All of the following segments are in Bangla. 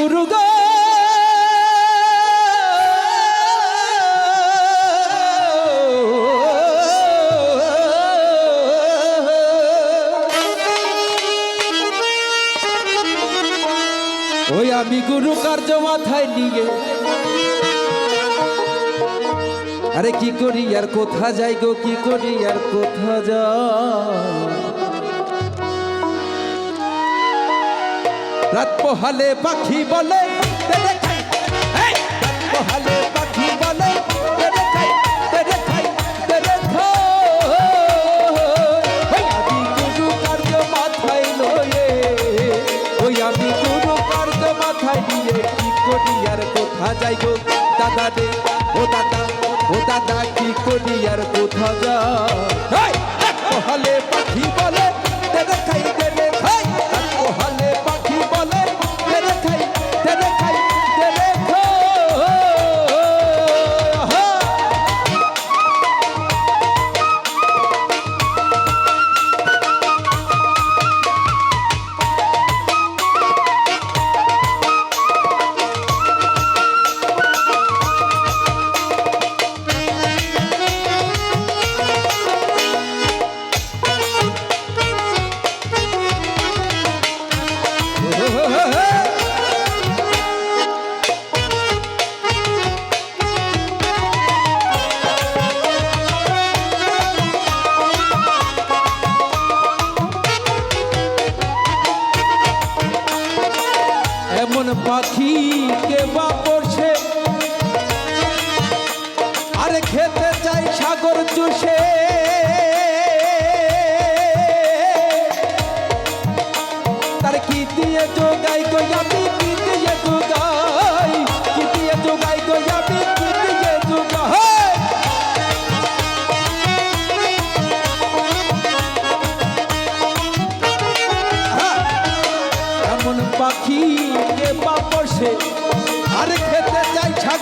গুরু গো ওই আমি গুরু কার্য মাথায় নিয়ে। আরে কি করি আর কোথা যাই গো, কি করি আর কোথা যা রাত পোহালে পাখি বলে কোথা যা পোহালে পাখি বলে তেরে খাই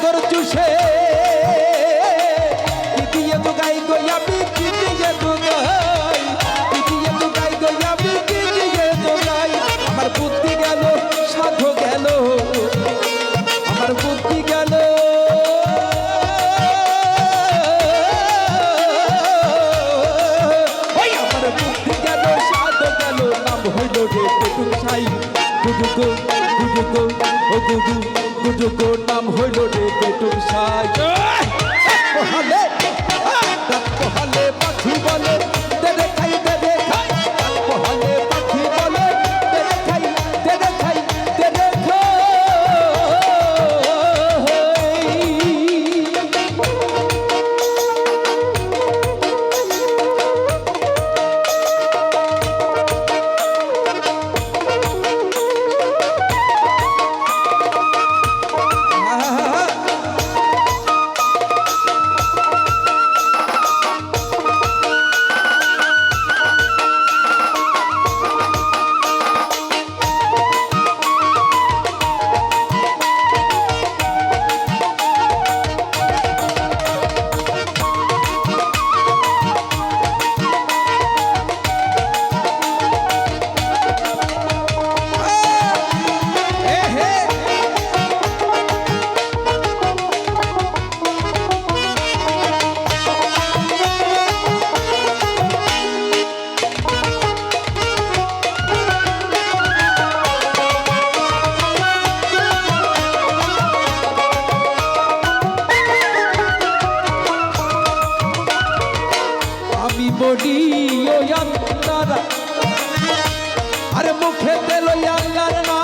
সাগর চুষে। দিয়ে তো গাই গো আমি কি দিয়ে তো গাই দিয়ে তো গাই গো আমি কি দিয়ে তো গাই আমার বুদ্ধি গেল, সাধু গেল। আমার বুদ্ধি গেল। হইল রে, পেটুক সাই। গুজুকো গুজুকো ও গুজুকো নাম হইল রে পেটুক সাই। হালে পহালে। বডি ও অন্তরা আরে মুখে তেল আল্লাহর না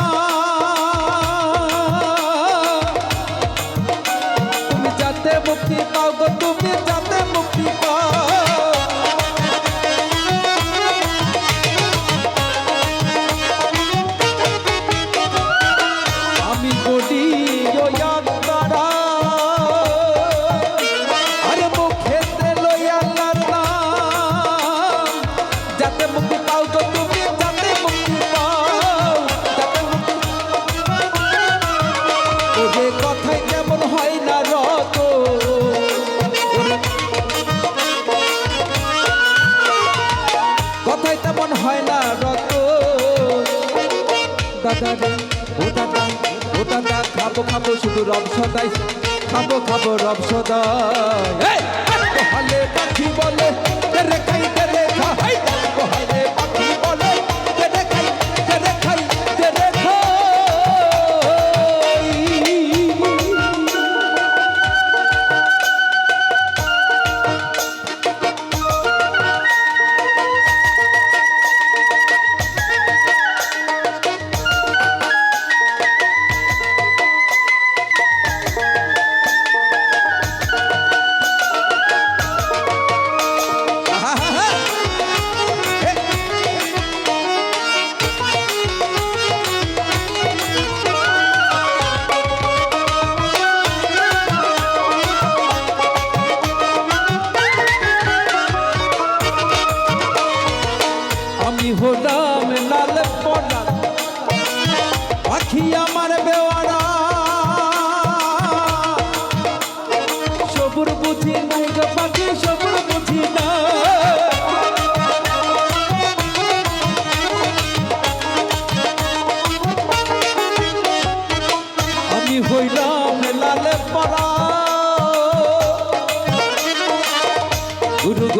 ও দাদা ও দাদা খাব খাব শুধু রব সদাই। খাব খাব রব সদাই। হালে পাখি বলে তেরে খাই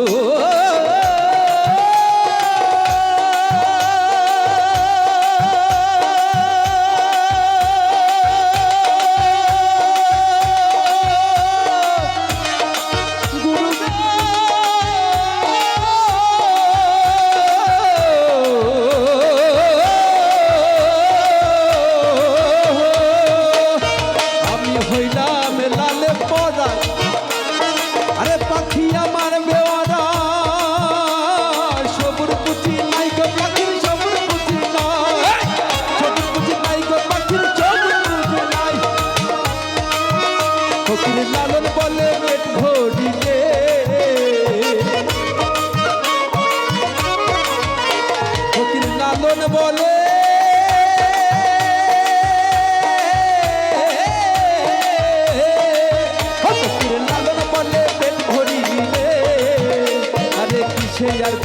Oh.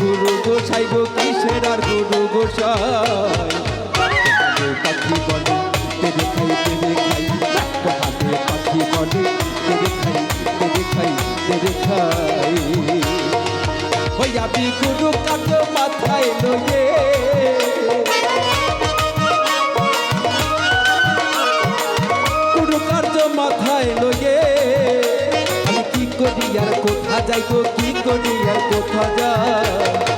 গুরু গোসাই গো, কিসের আর গুরু গোসাই? পাখি বলে তেরে খাই তেরে খাই হাতে পাখি বলে তেরে খাই তেরে খাই তেরে খাই ওই গুরু কাজ মাথায় লয়ে মাথায় লয়ে আমি কি করি আর কোথা যাই কি করি কোথা যাই